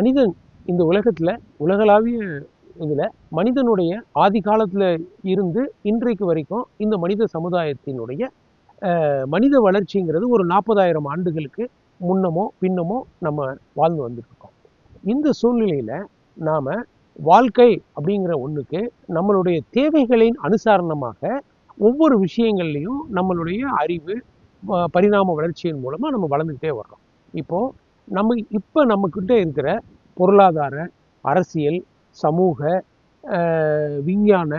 மனிதன் இந்த உலகத்தில் உலகளாவிய இதில் மனிதனுடைய ஆதி காலத்தில் இருந்து இன்றைக்கு வரைக்கும் இந்த மனித சமுதாயத்தினுடைய மனித வளர்ச்சிங்கிறது ஒரு நாற்பதாயிரம் ஆண்டுகளுக்கு முன்னமோ பின்னமோ நம்ம வாழ்ந்து வந்துட்டு இருக்கோம் இந்த சூழ்நிலையில் நாம் வாழ்க்கை அப்படிங்கிற ஒன்றுக்கு நம்மளுடைய தேவைகளின் அனுசாரணமாக ஒவ்வொரு விஷயங்கள்லையும் நம்மளுடைய அறிவு பரிணாம வளர்ச்சியின் மூலமாக நம்ம வளர்ந்துக்கிட்டே வர்றோம். இப்போது நம்ம இப்போ நம்மக்கிட்ட இருக்கிற பொருளாதார அரசியல் சமூக விஞ்ஞான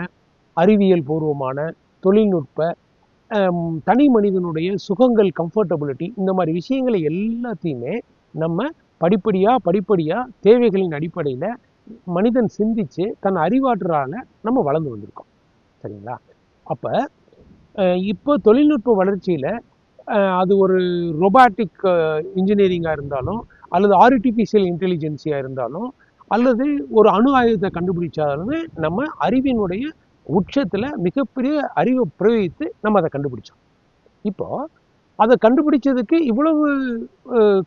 அறிவியல் பூர்வமான தொழில்நுட்ப தனி மனிதனுடைய சுகங்கள் கம்ஃபர்டபிலிட்டி இந்த மாதிரி விஷயங்களை எல்லாத்தையுமே நம்ம படிப்படியாக படிப்படியாக தேவைகளின் அடிப்படையில் மனிதன் சிந்திச்சு தன் அறிவாற்றலால் நம்ம வளர்ந்து வந்திருக்கோம். சரிங்களா? அப்போ இப்போ தொழில்நுட்ப வளர்ச்சியில் அது ஒரு ரொபாட்டிக் இன்ஜினியரிங்காக இருந்தாலும் அல்லது ஆர்டிஃபிஷியல் இன்டெலிஜென்சியாக இருந்தாலும் அல்லது ஒரு அணு ஆயுதத்தை கண்டுபிடிச்சாலுமே நம்ம அறிவினுடைய உச்சத்தில் மிகப்பெரிய அறிவை பிரயோகித்து நம்ம அதை கண்டுபிடிச்சோம். இப்போது அதை கண்டுபிடிச்சதுக்கு இவ்வளவு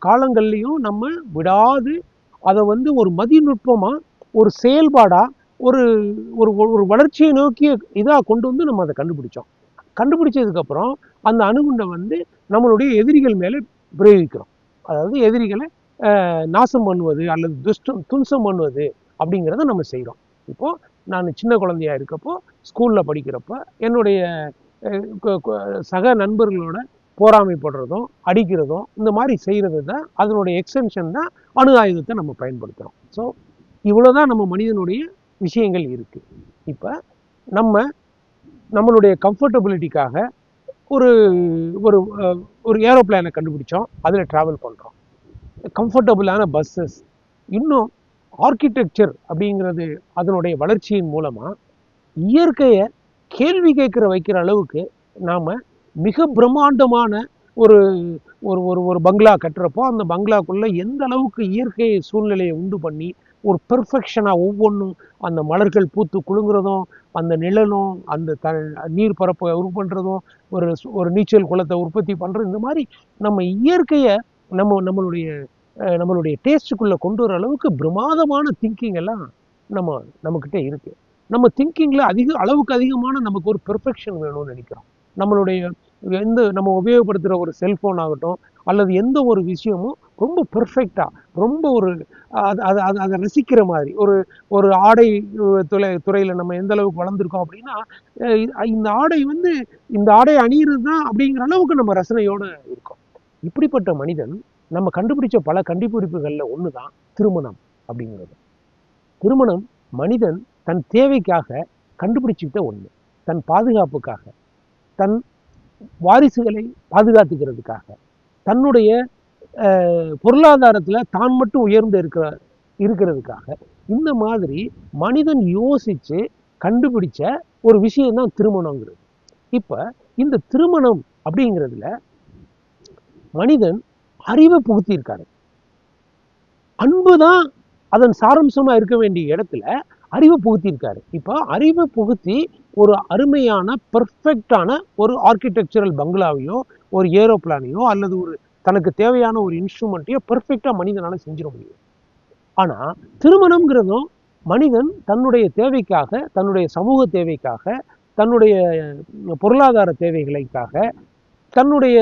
காலங்கள்லையும் நம்ம விடாது அதை வந்து ஒரு மதிநுட்பமாக ஒரு செயல்பாடாக ஒரு ஒரு ஒரு வளர்ச்சியை நோக்கிய இதாக கொண்டு வந்து நம்ம அதை கண்டுபிடிச்சோம். கண்டுபிடிச்சதுக்கப்புறம் அந்த அணுகுண்டை வந்து நம்மளுடைய எதிரிகள் மேலே பிரயோகிக்கிறோம். அதாவது எதிரிகளை நாசம் பண்ணுவது அல்லது துஷ்டம் துன்சம் பண்ணுவது அப்படிங்கிறத நம்ம செய்கிறோம் இப்போ நான் சின்ன குழந்தையா இருக்கப்போ ஸ்கூலில் படிக்கிறப்ப என்னுடைய சக நண்பர்களோட போராமைப்படுறதும் அடிக்கிறதும் இந்த மாதிரி செய்கிறது தான் அதனுடைய எக்ஸ்டென்ஷன் தான் அணு ஆயுதத்தை நம்ம பயன்படுத்துகிறோம் ஸோ இவ்வளோ தான் நம்ம மனிதனுடைய விஷயங்கள் இருக்குது இப்போ நம்ம நம்மளுடைய கம்ஃபர்டபிலிட்டிக்காக ஒரு ஒரு ஒரு ஏரோப்ளேனை கண்டுபிடிச்சோம். அதில் ட்ராவல் பண்ணுறோம் கம்ஃபர்டபுளான பஸ்ஸஸ் இன்னும் ஆர்கிடெக்சர் அப்படிங்கிறது அதனுடைய வளர்ச்சியின் மூலமாக இயற்கையை கேள்வி கேட்குற வைக்கிற அளவுக்கு நாம் மிக பிரம்மாண்டமான ஒரு ஒரு ஒரு ஒரு பங்களா கட்டுறப்போ அந்த பங்களாக்குள்ளே எந்த அளவுக்கு இயற்கை சூழ்நிலையை உண்டு பண்ணி ஒரு பெர்ஃபெக்ஷனாக ஒவ்வொன்றும் அந்த மலர்கள் பூத்து குலுங்குறதும் அந்த நிழலும் அந்த த நீர் பரப்பை உரு பண்ணுறதும் ஒரு ஒரு நீச்சல் குளத்தை உற்பத்தி பண்ணுறது இந்த மாதிரி நம்ம இயற்கையை நம்ம நம்மளுடைய நம்மளுடைய டேஸ்ட்டுக்குள்ளே கொண்டு வர அளவுக்கு பிரமாதமான திங்கிங் எல்லாம் நம்ம நம்மக்கிட்ட இருக்குது நம்ம திங்கிங்கில் அதிக அளவுக்கு அதிகமான நமக்கு ஒரு பெர்ஃபெக்ஷன் வேணும்னு நினைக்கிறோம். நம்மளுடைய எந்த நம்ம உபயோகப்படுத்துகிற ஒரு செல்ஃபோன் ஆகட்டும் அல்லது எந்த ஒரு விஷயமும் ரொம்ப பெர்ஃபெக்டாக ரொம்ப ஒரு அது அது அது அதை ரசிக்கிற மாதிரி ஒரு ஒரு ஆடை அஹ், துறை துறையில் நம்ம எந்த அளவுக்கு வளர்ந்துருக்கோம் அப்படின்னா இந்த ஆடை வந்து இந்த ஆடை அணியிறது தான் அப்படிங்கிற அளவுக்கு நம்ம ரசனையோடு இருக்கோம். இப்படிப்பட்ட மனிதன் நம்ம கண்டுபிடிச்ச பல கண்டுபிடிப்புகளில் ஒன்று தான் திருமணம் அப்படிங்கிறது. திருமணம் மனிதன் தன் தேவைக்காக கண்டுபிடிச்சிக்கிட்ட ஒன்று தன் பாதுகாப்புக்காக தன் வாரிசுகளை பாதுகாத்துக்கிறதுக்காக தன்னுடைய பொருளாதாரத்தில் தான் மட்டும் உயர்ந்து இருக்கிற இருக்கிறதுக்காக இந்த மாதிரி மனிதன் யோசிச்சு கண்டுபிடிச்ச ஒரு விஷயம் தான் திருமணங்கிறது. இப்போ இந்த திருமணம் அப்படிங்கிறதுல மனிதன் அறிவை புகுத்தியிருக்காரு. அன்பு தான் அதன் சாரம்சமா இருக்க வேண்டிய இடத்துல அறிவை புகுத்தியிருக்காரு. இப்போ அறிவை புகுத்தி ஒரு அருமையான பெர்ஃபெக்டான ஒரு ஆர்கிடெக்சரல் பங்களாவையோ ஒரு ஏரோப்ளானையோ அல்லது ஒரு தனக்கு தேவையான ஒரு இன்ஸ்ட்ருமெண்ட்டையோ பெர்ஃபெக்டாக மனிதனால செஞ்சிட முடியும். ஆனா திருமணம்ங்கிறதும் மனிதன் தன்னுடைய தேவைக்காக தன்னுடைய சமூக தேவைக்காக தன்னுடைய பொருளாதார தேவைகளுக்காக தன்னுடைய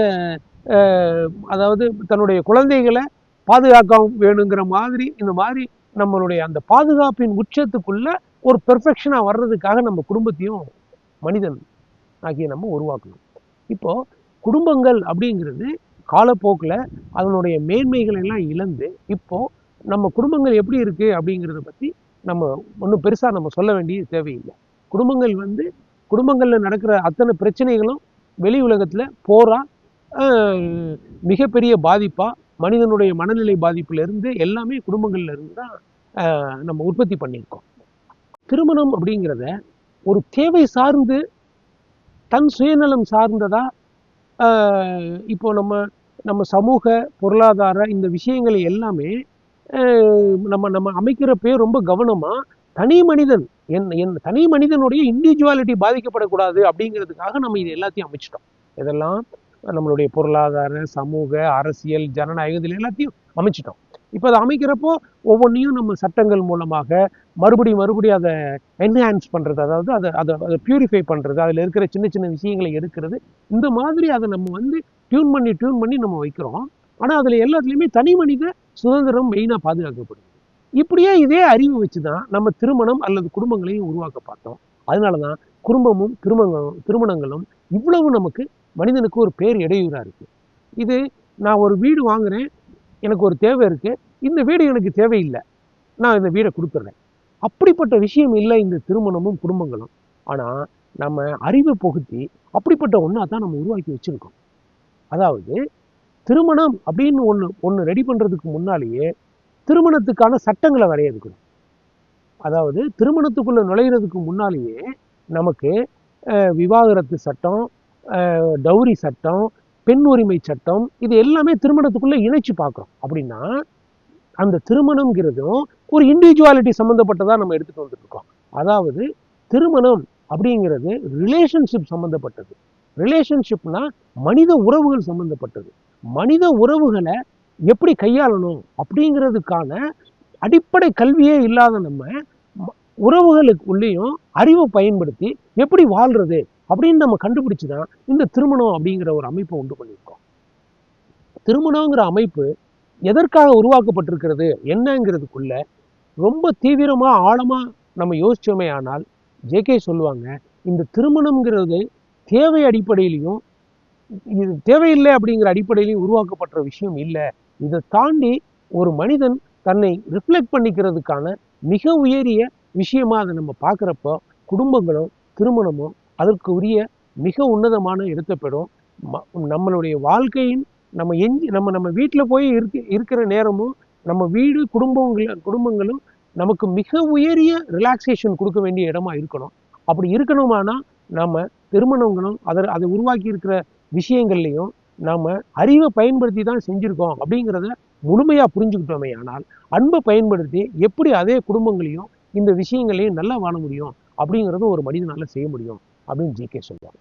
அதாவது தன்னுடைய குழந்தைகளை பாதுகாக்க வேணுங்கிற மாதிரி இந்த மாதிரி நம்மளுடைய அந்த பாதுகாப்பின் உச்சத்துக்குள்ள ஒரு பெர்ஃபெக்ஷனாக வர்றதுக்காக நம்ம குடும்பத்தையும் மனிதன் ஆகிய நம்ம உருவாக்கணும். இப்போது குடும்பங்கள் அப்படிங்கிறது காலப்போக்கில் அதனுடைய மேன்மைகளை எல்லாம் இழந்து இப்போ நம்ம குடும்பங்கள் எப்படி இருக்குது அப்படிங்கிறத பற்றி நம்ம ஒன்றும் பெருசாக நம்ம சொல்ல வேண்டிய தேவையில்லை. குடும்பங்கள் வந்து குடும்பங்களில் நடக்கிற அத்தனை பிரச்சனைகளும் வெளி உலகத்தில் போராக மிகப்பெரிய பாதிப்பா மனிதனுடைய மனநிலை பாதிப்புலேருந்து எல்லாமே குடும்பங்கள்ல இருந்து தான் ஆஹ், நம்ம உற்பத்தி பண்ணியிருக்கோம். திருமணம் அப்படிங்கிறத ஒரு தேவை சார்ந்து தன் சுயநலம் சார்ந்ததா ஆஹ், இப்போ நம்ம நம்ம சமூக பொருளாதார இந்த விஷயங்களை எல்லாமே ஆஹ், நம்ம நம்ம பேர் ரொம்ப கவனமா தனி மனிதன் என் என் தனி மனிதனுடைய இண்டிவிஜுவாலிட்டி பாதிக்கப்படக்கூடாது அப்படிங்கிறதுக்காக நம்ம இது எல்லாத்தையும் அமைச்சிட்டோம். இதெல்லாம் நம்மளுடைய பொருளாதார சமூக அரசியல் ஜனநாயகம் இதில் எல்லாத்தையும் அமைச்சிட்டோம். இப்போ அதை அமைக்கிறப்போ ஒவ்வொன்றையும் நம்ம சட்டங்கள் மூலமாக மறுபடியும் மறுபடியும் அதை என்ஹான்ஸ் பண்ணுறது அதாவது அதை அதை அதை பியூரிஃபை பண்ணுறது அதில் இருக்கிற சின்ன சின்ன விஷயங்களை எடுக்கிறது இந்த மாதிரி அதை நம்ம வந்து டியூன் பண்ணி டியூன் பண்ணி நம்ம வைக்கிறோம். ஆனால் அதில் எல்லாத்துலேயுமே தனி மனித சுதந்திரம் மெயினாக பாதுகாக்கப்படுது. இப்படியே இதே அறிவு வச்சு தான் நம்ம திருமணம் அல்லது குடும்பங்களையும் உருவாக்க பார்த்தோம். அதனால தான் குடும்பமும் திருமணங்களும் திருமணங்களும் இவ்வளவு நமக்கு மனிதனுக்கு ஒரு பேர் இடையூறாக இருக்குது இது நான் ஒரு வீடு வாங்குகிறேன் எனக்கு ஒரு தேவை இருக்குது இந்த வீடு எனக்கு தேவையில்லை நான் இந்த வீடை கொடுத்துட்றேன் அப்படிப்பட்ட விஷயம் இல்லை இந்த திருமணமும் குடும்பங்களும். ஆனால் நம்ம அறிவை புகுத்தி அப்படிப்பட்ட ஒன்றா தான் நம்ம உருவாக்கி வச்சுருக்கோம். அதாவது திருமணம் அப்படின்னு ஒன்று ஒன்று ரெடி பண்ணுறதுக்கு முன்னாலேயே திருமணத்துக்கான சட்டங்களை வரையறுக்கணும். அதாவது திருமணத்துக்குள்ளே நுழையிறதுக்கு முன்னாலேயே நமக்கு விவாகரத்து சட்டம் டௌரி சட்டம் பெண் உரிமை சட்டம் இது எல்லாமே திருமணத்துக்குள்ளே இணைச்சு பார்க்குறோம் அப்படின்னா அந்த திருமணம்ங்கிறதும் ஒரு இண்டிவிஜுவாலிட்டி சம்மந்தப்பட்டதாக நம்ம எடுத்துகிட்டு வந்துட்டு இருக்கோம் அதாவது திருமணம் அப்படிங்கிறது ரிலேஷன்ஷிப் சம்மந்தப்பட்டது ரிலேஷன்ஷிப்னா மனித உறவுகள் சம்மந்தப்பட்டது மனித உறவுகளை எப்படி கையாளணும் அப்படிங்கிறதுக்கான அடிப்படை கல்வியே இல்லாத நம்ம ம- உறவுகளுக்குள்ளேயும் அறிவை பயன்படுத்தி எப்படி வாழ்றது அப்படின்னு நம்ம கண்டுபிடிச்சு தான் இந்த திருமணம் அப்படிங்கிற ஒரு அமைப்பை உண்டு பண்ணியிருக்கோம். திருமணங்கிற அமைப்பு எதற்காக உருவாக்கப்பட்டிருக்கிறது என்னங்கிறதுக்குள்ள ரொம்ப தீவிரமாக ஆழமாக நம்ம யோசிச்சோமே ஆனால் ஜேகே சொல்லுவாங்க இந்த திருமணம்ங்கிறது தேவை அடிப்படையிலையும் இது தேவையில்லை அப்படிங்கிற அடிப்படையிலையும் உருவாக்கப்பட்ட விஷயம் இல்லை. இதை தாண்டி ஒரு மனிதன் தன்னை ரிஃப்ளெக்ட் பண்ணிக்கிறதுக்கான மிக உயரிய விஷயமா அதை நம்ம பார்க்குறப்போ குடும்பங்களும் திருமணமும் அதற்கு உரிய மிக உன்னதமான இடத்தை பெறும் ம- நம்மளுடைய வாழ்க்கையின் நம்ம எஞ்சி நம்ம நம்ம வீட்டில் போய் இருக்க இருக்கிற நேரமும் நம்ம வீடு குடும்பங்கள குடும்பங்களும் நமக்கு மிக உயரிய ரிலாக்ஸேஷன் கொடுக்க வேண்டிய இடமா இருக்கணும். அப்படி இருக்கணுமானா நம்ம திருமணங்களும் அதை அதை உருவாக்கி இருக்கிற விஷயங்கள்லையும் நாம் அறிவை பயன்படுத்தி தான் செஞ்சுருக்கோம் அப்படிங்கிறத முழுமையாக புரிஞ்சுக்கிட்டோமே ஆனால் அன்பை பயன்படுத்தி எப்படி அதே குடும்பங்களையும் இந்த விஷயங்களையும் நல்லா வாழ முடியும் அப்படிங்கிறத ஒரு மனிதனால் செய்ய முடியும். அப்படின்னு ஜிகே சொல்லுவாங்க